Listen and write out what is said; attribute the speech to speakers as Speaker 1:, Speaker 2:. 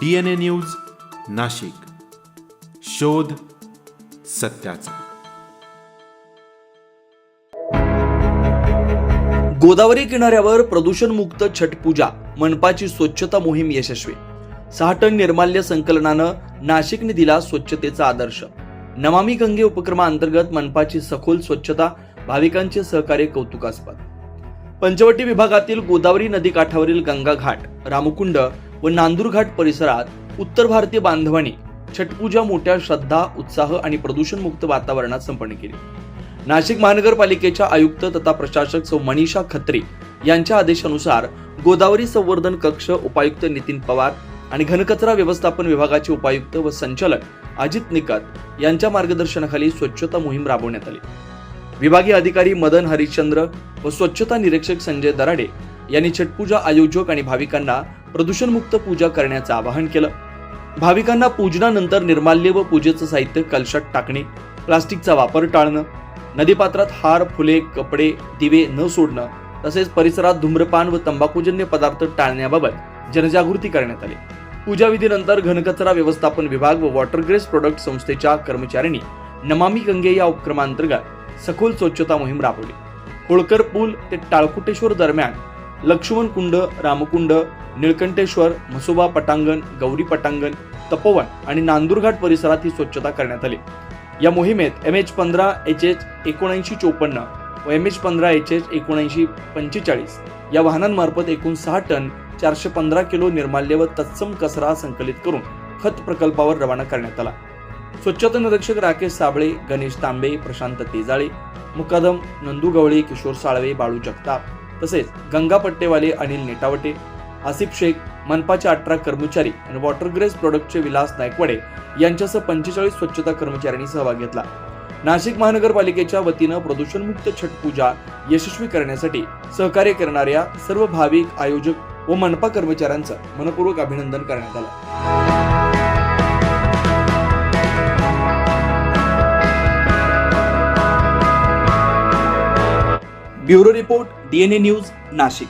Speaker 1: D N A news Nashik. शोध सत्याचा.
Speaker 2: गोदावरी किनाऱ्यावर प्रदूषणमुक्त छठ पूजा मनपाची स्वच्छता मोहीम यशस्वी. सहा टन निर्माल्य संकलनानं नाशिकने दिला स्वच्छतेचा आदर्श. नमामी गंगे उपक्रमाअंतर्गत मनपाची सखोल स्वच्छता भाविकांचे सहकार्य कौतुकास्पद. पंचवटी विभागातील गोदावरी नदी काठावरील गंगा घाट रामकुंड व नांदूरघाट परिसरात उत्तर भारतीय बांधवांनी छटपूजा मोठ्या श्रद्धा उत्साह आणि प्रदूषणमुक्त वातावरणात संपन्न केली. नाशिक महानगरपालिकेच्या आयुक्त तथा प्रशासक सौ मनीषा खत्री यांच्या आदेशानुसार गोदावरी संवर्धन कक्ष उपायुक्त नितीन पवार आणि घनकचरा व्यवस्थापन विभागाचे उपायुक्त व संचालक अजित निकत यांच्या मार्गदर्शनाखाली स्वच्छता मोहीम राबवण्यात आली. विभागीय अधिकारी मदन हरिश्चंद्र व स्वच्छता निरीक्षक संजय दराडे यांनी छटपूजा आयोजक आणि भाविकांना प्रदूषणमुक्त पूजा करण्याचं आवाहन केलं. भाविकांना पूजनानंतर निर्माल्य व पूजेचं साहित्य कलशात टाकणे प्लास्टिकचा वापर टाळणं नदीपात्रात हार फुले कपडे दिवे न सोडणं तसेच परिसरात धूम्रपान व तंबाखूजन्य पदार्थ टाळण्याबाबत जनजागृती करण्यात आली. पूजाविधीनंतर घनकचरा व्यवस्थापन विभाग व वॉटर ग्रेस प्रोडक्ट संस्थेच्या कर्मचाऱ्यांनी नमामी गंगे या उपक्रमांतर्गत सखोल स्वच्छता मोहीम राबवली. होळकर पूल ते टाळकुटेश्वर दरम्यान लक्ष्मण कुंड रामकुंड निळकंठेश्वर म्हसोबा पटांगण गौरी पटांगण तपोवन आणि नांदूरघाट परिसरात ही स्वच्छता करण्यात आली. या मोहिमेत एम एच पंधरा एच एच एकोणऐंशी चोपन्न व एम एच पंधरा एच एच एकोणऐंशी पंचेचाळीस या वाहनांमार्फत एकूण सहा टन चारशे पंधरा किलो निर्माल्य व तत्सम कचरा संकलित करून खत प्रकल्पावर रवाना करण्यात आला. स्वच्छता निरीक्षक राकेश साबळे गणेश तांबे प्रशांत तेजाळे मुकादम नंदू गवळे किशोर साळवे बाळू जगताप तसेच गंगा पट्टेवाले अनिल नेटावटे आसिफ शेख मनपाचे अठरा कर्मचारी आणि वॉटर ग्रेस प्रोडक्टचे विलास नायकवाडे यांच्यासह पंचेचाळीस स्वच्छता कर्मचाऱ्यांनी सहभाग घेतला. नाशिक महानगरपालिकेच्या वतीनं प्रदूषणमुक्त छठ पूजा यशस्वी करण्यासाठी सहकार्य करणाऱ्या सर्व भाविक आयोजक व मनपा कर्मचाऱ्यांचं मनपूर्वक अभिनंदन करण्यात आलं. Bureau report DNA news Nashik.